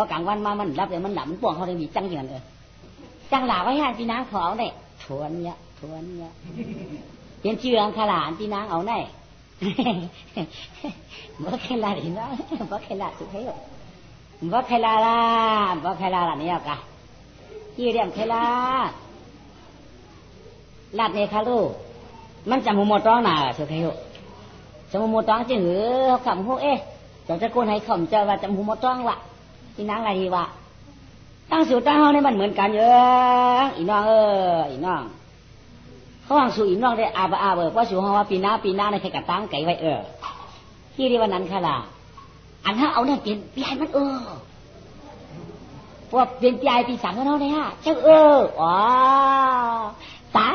พอกลางวันมามันรับเลยมันหลับมันป่วงเขาเลยมีจังอย่างนั้นเออจังหลาไว้ให้พี่นางขอเอาเนี่ยทวนเนี่ยทวนเนี่ยเป็นเชื่องขลานพี่นางเอาเนี่ยบ่เคยลาดินะบ่เคยลาสุดท้ยบ่เคยลาละบ่เคยลาละเนี่ยกะที่เรียมเคลาลาดเนี่ยค่ะลูมันจำหัวหมดร้องหนาสุดท้ายจำหัวหมดร้องจริงหรือเขาขำหัวเอ๊ะจะจะโกนให้ขำเจอว่าจำหัวหมดร้องวะ พี่นางอะไรดีวะตั้งสูตรตั้งเฮาเนี่ยมันเหมือนกันเยอะอีน้องเอออีน้องเขาวางสู่อีน้องได้อาบอาเบอร์เพราะสู่เฮาว่าปีหน้าปีหน้าในใครกระตั้งไก่ไว้เออที่เรียกว่านั้นค่ะล่ะอันถ้าเอาเนี่ยเปลี่ยนปียมันเออพวกเปลี่ยนปียปีสามเท่านั้นเลยฮะเจ้าเอออ๋อตา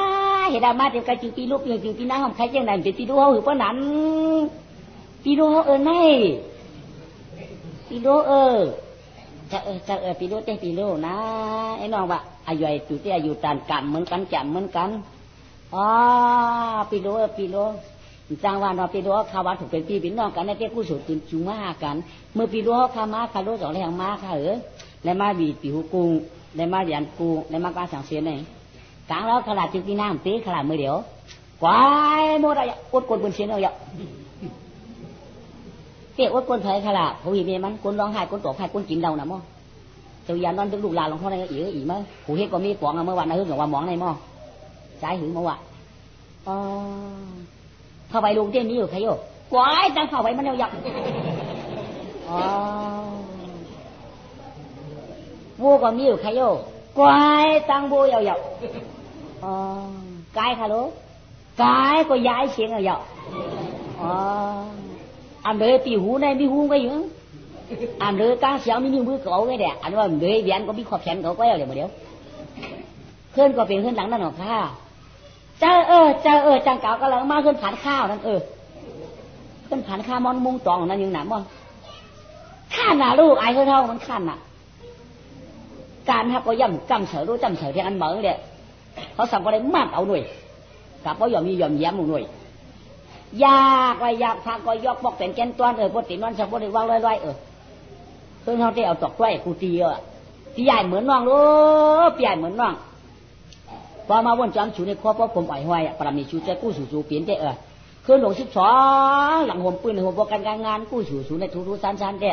เห็นมาเดี๋ยวกันจึงปีลูกเปลี่ยนจึงปีหน้าของใครเจ้าไหนเป็นปีลูเขาหรือเปล่านั้นปีลูเขาเออไม่ปีลูเออ จะเออจะเออปีลูกเต้ปีลูกนะไอ้น้องว่าอายุไอ้ตุเต้อายุตานกรรมเหมือนกันจำเหมือนกันอ๋อปีลูกปีลูกจ้างวันเราปีลูกข้าวัดถูกเป็นพี่เป็นน้องกันในเจ้าผู้สูงจุนจุงมากัน เมื่อปีลูกข้ามาข้าลูกสองแรงมาข้าเออแล้วมาบีปีหูกุงแล้วมาเรียนกูแล้วมากาสังเสียนเองกลางแล้วขลาดจึงปีน้ำตีขลาดมือเดียวกวายโมดอะอดกดบนเสียนเอาอย่า เตี้ยอดกดเผยขลาดผู้หญิงมันกดร้องไห้กดตกไห้กดกินเรานะมั่เจ้ายันนอนถึงลูกหลานหลวงพ่อในอีกอีกมั้ยผู้เฮ็ดก็มีกวางเมื่อวันนั้นคือว่ามองในหม้อใจหึงเมื่อวานอ๋อเข้าไปลุงเตี้ยนี้อยู่ใครอยู่กวายตั้งเข้าไปมันเอาหยักอ๋อวัวก็มีอยู่ใครอยู่กวายตั้งวัวเอาหยักอ๋อกายค่ะลูกกายก็ย้ายเสียงเอาหยักอ๋ออันเดยปีหูในมีหูก็อยู่อันเดยกางเสียงมีนิ้วมือเก่าไว้แดดอั นว่าเดยเวียนก็มีขอบแขนเขาก็เอาเดี๋ยวมาเดียวเพื่อนก็เป็นเพื่อนหลังนั่นหรอกค่ะเจ้าเออเจ้าเออจังเก่าก็แล้วมาขึ้นผ่านข้าวนั่นเออขึ้นผ่านข้าวมอนมุงตองนั่นยังหนามอนข้าหนาลูกไอ้เท่ามันขันน่ะการฮักก็ย่ำกำเสือรู้จำเสือที่อันเหมือเนี่ยเขาสั่งก็ได้มากเอาหน่วยกับเขายอมมียอมแย้มหน่วย ยากไว้ยากพักก็ยกบอกแต่งแกนตัวเออพอติดนอนสักพอได้วางลอยๆเออเพื่อนเขาได้เอาตอกด้วยกูตีเออตีใหญ่เหมือนน้องลูกใหญ่เหมือนน้องพอมาวนจำชูในครอบครัวผมอ่อยห้อยปรามีชูใจกู้สู่สู่เปลี่ยนได้เออคือหลวงสิบสองหลังห่มปืนห่มบอกกันการงานกู้สู่สู่ในทุกทุกสันสันเด้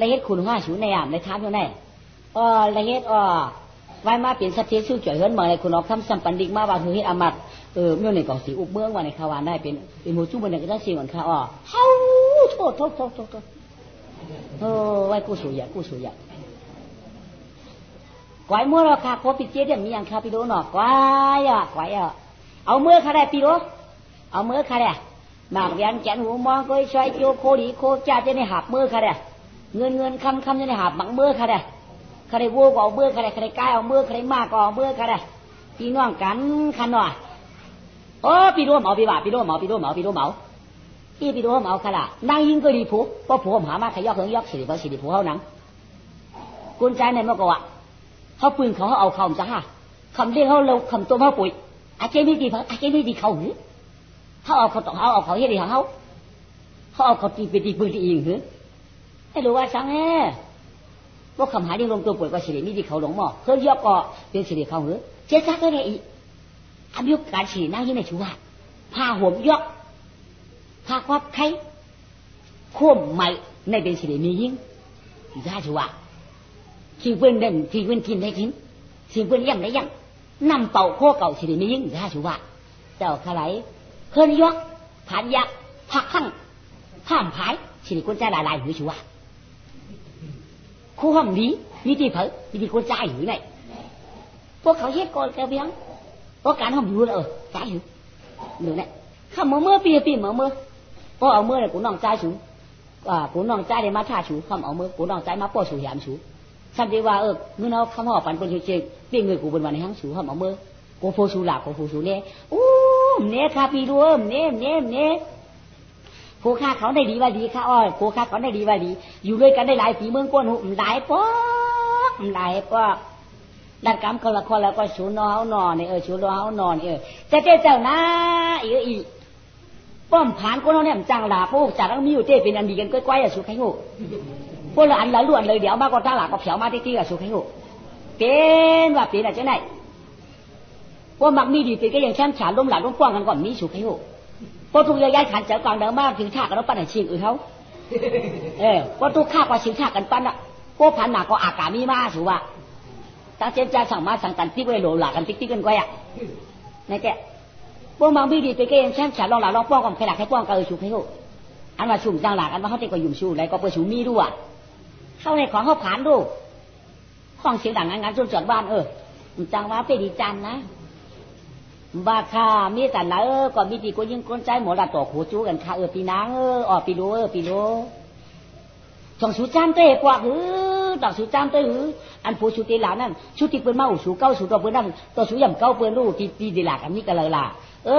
ละเอียดคุณห้าสูในอ่ามในท้ามอยู่ไหนเออละเอียดอ๋อ ไว้มาเปลี่ยนสัตย์สู้จ่อยเฮิรนเมื่อไรคุณออกคำสัมปันดิกมาว่าคือเฮ็ดอามัดเออเมื่อในกองสีอุบเมืองว่าในขาวานได้เป็นเป็นหมูจุ้มันในก็ได้สีเหมือนข้าอ๋อเฮาโทษโทษโทษโทษเออไว้กู้สู่อย่ากู้สู่อย่าไว้เมื่อเราขาโคปิเจียมีอย่างคาปิโดหนอกไว้อะไว้อะเอาเมื่อคาได้ปิโดเอาเมื่อคาได้หมากยันแกนหูมองก็ช่วยโยโคดีโคจ่าจะในหับเมื่อคาได้เงินเงินคำคำจะในหับบังเมื่อคาได้ คาได้วัวก็เอาเมื่อใคาได้คาได้กายเอาเมื่อใคาได้มากก็เอาเมื่อใคาได้พี่น้องกันขันหน่อยโอ้ปีโดเหมาปีบ่าปีโดเหมาปีโดเหมาปีโดเหมาพี่ปีโดเหมาขนาดนั่งยิงก็ดีผูเพราะผัวหามาขยอกเหิงยอกสิริพระสิริผูเขาหนังกุญแจในเมื่อก่อนเขาปืนเขาเขาเอาคำจ้าคำเรียกเขาเราคำตัวเขาปุ๋ยอาเจไม่ดีพักอาเจไม่ดีเขาหือเขาเอาเขาตอกเขาเอาเขาเฮ็ดดีของเขาเขาเอาเขาตีไปตีปืนตีเองหือให้รู้ว่าสังแห่ว่าคำหายยังลงตัวป่วยกว่าสิรินี่ดีเขาหลงหม้อ เขายอกก็เป็นสิริเขาหือเจ๊ซักก็ได้อีกอายุการสิรินั่งยี่ในชัวผ้าห่มยอกผ้าควับไข่ข่มใหม่ในเป็นสิริมียิ่งยาชัวสิ่งเพื่อนเด่นสิ่งเพื่อนกินได้กินสิ่งเพื่อนย่ำได้ย่ำนำเป่าโคู่ห้องนี้มีที่เผยมีที่คนใจหือไหนพวกเขาเฮ็ดก่อนแกเบียงพวกการห้องอยู่เออใจหือหนูเนี่ยข้ามือเมื่อปีปีเมื่อเมื่อพอเอาเมื่อเนี่ยกูน้องใจสูอ่ากูน้องใจได้มาท่าชูคำเอาเมื่อกูน้องใจมาป้อสูยามชูสันติว่าเออเงินเอาคำห่อปันเป็นเชงเปี้ยงเงินกูบนวันในห้างสูคำเอาเมื่อกูโฟสูหลักกูโฟสูเน่อู้เนี่ยคาปีรวมเนี่ยเนี่ยเนี่ย ผู้ค้าเขาได้ดีว่าดีค่ะอ้อยผู้ค้าเขาได้ดีว่าดี อยู่ด้วยกันได้หลายปีเมืองก้นหุ่มหลายปอกหลายปอกดัดกรรมคนละคนแล้วก็ชูนอเฮานอนเนี่ยเออชูนอเฮานอนเออจะเจ้าเจ้านะเอีกอีป้อมผ่านคนเขาเนี่ยจังหลาพวกจากต้องมีอยู่เจ้เป็นอันดีกันก้อยๆอะสุขให้หูพวกเราอันละล้วนเลยเดี๋ยวมาก็ตาหลักก็เผียวมาที่ที่กับสุขให้หูเป็นว่าเป็นอะไรเจะไหนพวกมักมีดีเป็นก็ยังแช่มฉานล้มหลังล้มป้องกันก่อนมีสุขให้หูพวกทุกย้ายขันเจ้ากลางเดิมมากถึงชากันแล้วปั้นให้ชิงอื่นเขาเออพวกทุกข้ากว่าชิงชากันปั้นอะพวกพันหนักก็อากามีมาสูว่าตั้ง เจนใจสั่งมาสั่งกันติ๊กไว้โหลหลักกันติ๊กติ๊กกันไว้อะในแกพวกมักมีดีเป็นก็ยังแช่มฉานลองหลังลองป้องกันใครหลักใครป้องกันเออสุขให้หูอันว่าชุ่มจังหลักอันว่าเขาติดก็ยุ่มชูอะไรก็เปิดชูมีด้วยเข้าในของเขาผ่านดูห้องเสียงดังงานงานจนจอดบ้านเออจังว่าไปดีจันนะ บาค่ามีแต่ละเออก็มีดีก็ยิ่งก้นใจหมดละต่อขูจูกันค่ะเออปีนางเออออปีโลเออปีโลสองสูจามเตะกว่าหือดอกสูจามเตะหืออันผู้ชูตีหลานั่นชูตีเปิ้นมาอูสูเก้าสูตัวเปิ้นนั่นตัวสูย่ำเก้าเปิ้นรู้ตีตีดีหลักอันนี้ก็เลยล่ะ เอ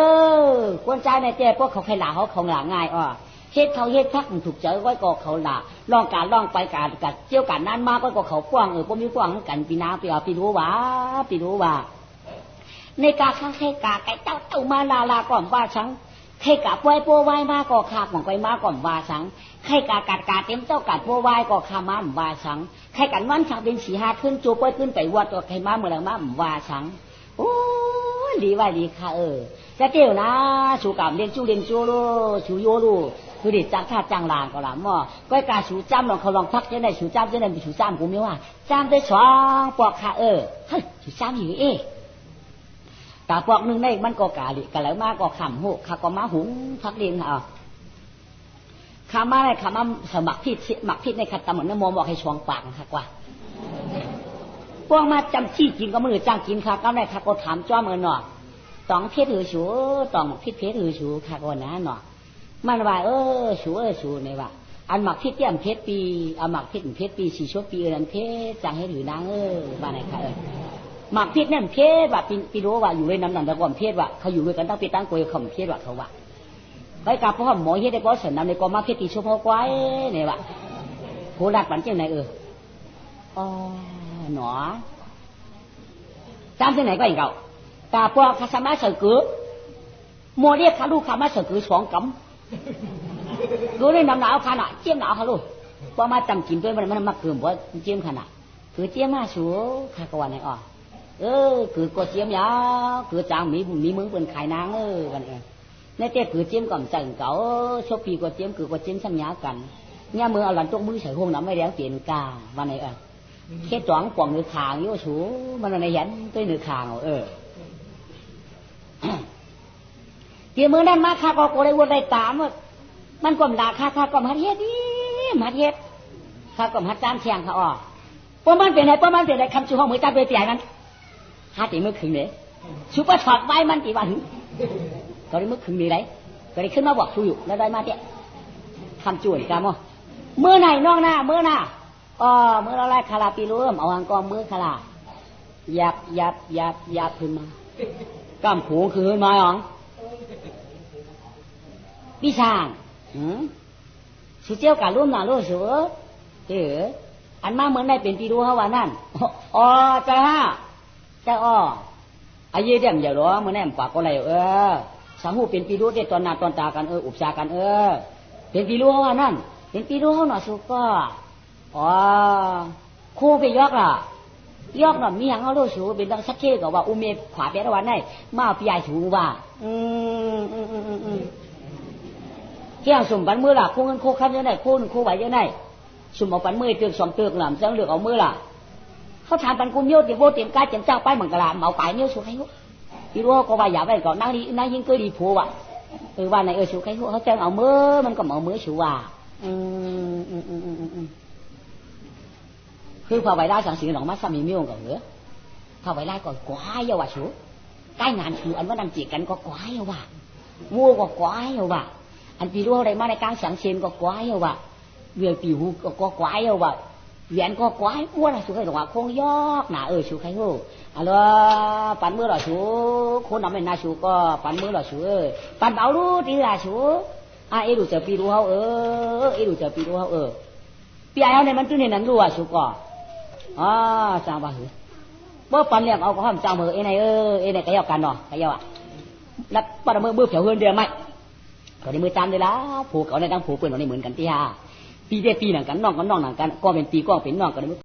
อก้นใจในเจ้พวกเขาใครหลาเขาของหลาง่ายอะเฮ็ดเขาเฮ็ดพักถูกใจอไว้ก็เขาหลาลองการลองไปการกัดเจียวกันนั้นมากก็เขากว้างเออพวกมีกว้างกันปีนาปีเอาปีรู้ว่าปีรู้ว่า ในกาข้าใครกาไก่เต้าเต้ามาลาลาก่อนว่าชังใครกาป่วยปัวไว้มาก็ขาของไปมาก่อนว่าชังใครกากัดกาเต็มเจ้ากัดปัวไว้ก็ขามาว่าชังใครกันวันชังเป็นสีหาขึ้นจูป่วยขึ้นไปวัดตัวใครมาเมื่อไหร่มาว่าชังโอ้ดีว่าดีค่ะเออจะเตี้ยวนะชูกามเรียนจูเรียนจูโลชูโยโลคือดิจังท่าจังลางก็ละม่อก็กาชูจ้ำลองเขาลองพักจะได้ชูจ้ำจะได้ชูจ้ำกูไม่ว่าจ้ำได้สองปอกค่ะเออเฮ้ยชูจ้ำอยู่เอ๊ กาปอกหนึ่งในมันก็กาดิกะแล้วมาก็ขำหูข้าก็มาหุงพักเรียนค่ะขามาในขามาสมัครพิษหมักพิษในขัดตำเหมือนน้ำมอบอกให้ชวงปากค่ะกว่าพวกมาจำชี้กินก็มือจ้างกินค่ะก็ได้ค่ะก็ถามจ้อมเงินหน่อตองเพชรหือชูตองมักพิษเพชรหือชูค่ะก็นะหน่อมันว่าเออชูเออชูเนี่ยว่าอันหมักพิษเตี้ยมเพชรปีเอาหมักพิษเพชรปีสี่ชั่วปีเออนันเพชรจังให้ถือนางเออว่าไหนค่ะเออ หมักพิษนั่นเพศว่าปีรู้ว่าอยู่ในน้ำหนักแต่ก่อนเพศว่าเขาอยู่ด้วยกันตั้งปีตั้งกวยเขาเพศว่าเขาว่าไปกับพ่อหมอเฮ็ดได้ก็เสนำในกอมาเพศตีชั่วโมงกว่าเนี่ยว่าโหดักปันเจ้าไหนเอออ๋อหนอจำที่ไหนก็อีกเก่ากาปอคาสมาเสือกือโมเรียกขาลูกขามาเสือกือสองกำรู้ในน้ำหนาวขนาดเจียมหนาวขาลูกพอมาจำกินด้วยมันมันมาเกินว่าเจียมขนาดคือเจียมมาชัวข้ากวันไหนอ๋อ เออ คือกดเจียมยาคือจางมีมีมึงเป็นขายนางเออกันเองในเต้คือเจียมก่อนจังเก่าชอบปีกดเจียมคือกดเจียมสัญญากันเนี่ยมือเอาหลังตกมือใส่ห้องน้ำไม่แล้วเปลี่ยนกาวันไหนเออแค่จ้องกว่างหรือขางโยชูมันในยันตัวหรือขางเออเดี๋ยมือนั้นมาข้าก็โกได้วนได้ตามว่ามันกลมด่าข้าข้ากลมฮัดเฮ็ดดิฮัดเฮ็ดข้ากลมฮัดจานเชียงข้าอ๋อพวกมันเป็นไงพวกมันเป็นไงคำชูห้องมือตาเปลี่ยนมัน หาตีมือขึงเลยชูปถอดไว้มันตีวันก็ได้มือขึงนี่ไรก็ได้ขึ้นมาบอกชูอยู่แล้วได้มาเตี้ยคำจวนกันมั้งเมื่อไหนนอกหน้าเมื่อหน้าอ๋อเมื่อเราไล่คาราปีรุ่มเอาอังกอมือคาราหยับหยับหยับหยับขึ้นมากล้ามผูคือขึ้นมาหรอพี่ช่างอืมสุเจ้าการร่วมหนาร่วมสูเอออันมาเหมือนได้เป็นปีรู้เขาว่านั่นอ๋อจ้า ฮะจ้าอ้ออายุเดียมอย่ารอเมื่อแน่ปากก็ไรเออสังหูเป็นปีรู้ได้ตอนนาตอนตากันเอออุปชากันเออ เป็นปีรู้เขาว่านั่น เป็นปีรู้เขาหน่อสุก็อ๋อคู่ไปยอกล่ะยอกหน่อมีอย่างเขารู้สูเป็นดังสักเช่กับว่าอุเมขวาเปียรวันได้มาปียายสูว่า อืมอืมอืมอืมอืมเที่ยงสมบันมือล่ะคู่เงินคู่คันยังไงคู่คู่ไหวยังไงสมเอาปันมือเตือกสองเตือกหล่ำจังเลือกเอามือล่ะ เขาถามปันกุมโยติโบเตรียมกาเตรียมเจ้าไปเหมือนกันละเมาไปเนี่ยสุขให้เขาพี่รู้ก็ว่าอย่าไปก่อนนั่งดีนั่งยิ่งเกยดีผัวว่ะเออว่าไหนเออสุขให้เขาเขาเจ้าเอาเมื่อมันก็เอาเมื่อสูว่าอืมอืมอืมอืมอืมคือพอไปได้สังสีหลงมาสามีมิวกับเหรอพอไปได้ก็กวายว่ะสูใกล้งานคืออันว่านั่งจีกันก็กวายว่ะวัวก็กวายว่ะอันพี่รู้อะไรมาในการสังเชนก็กวายว่ะเวียปีหูก็กวายว่ะ เวียนก็กวายอ้วนสุขให้หลงว่าคงยอกหนาเออสุขให้หูอะลปันมือหล่อสูคนนำเป็นนาสูก็ปันมือหล่อสูเออปันเบารู้ดีละสูอะเอรู้จะปีรู้เขาเออเอรู้จะปีรู้เขาเออปีไอ้เนี่ยมันตื้นในนั้นรู้อะสูก็อ่าจางบ้าหือเมื่อปันเรียเอาก็ห้ามจางมือเอ้ไหนเออเอ้ไหนก็ยอกกันเนาะก็ยอกอะแล้วปันมือมือเผียวเฮือนเดียวไหมก็ในมือจามเลยละผูกเขาในตั้งผูกปืนเราในเหมือนกันที่ฮะ ปีได้ปีหนั่นกันน้องกัน้องหนั่นกันก็เป็นปีก็เป็นน้องกัน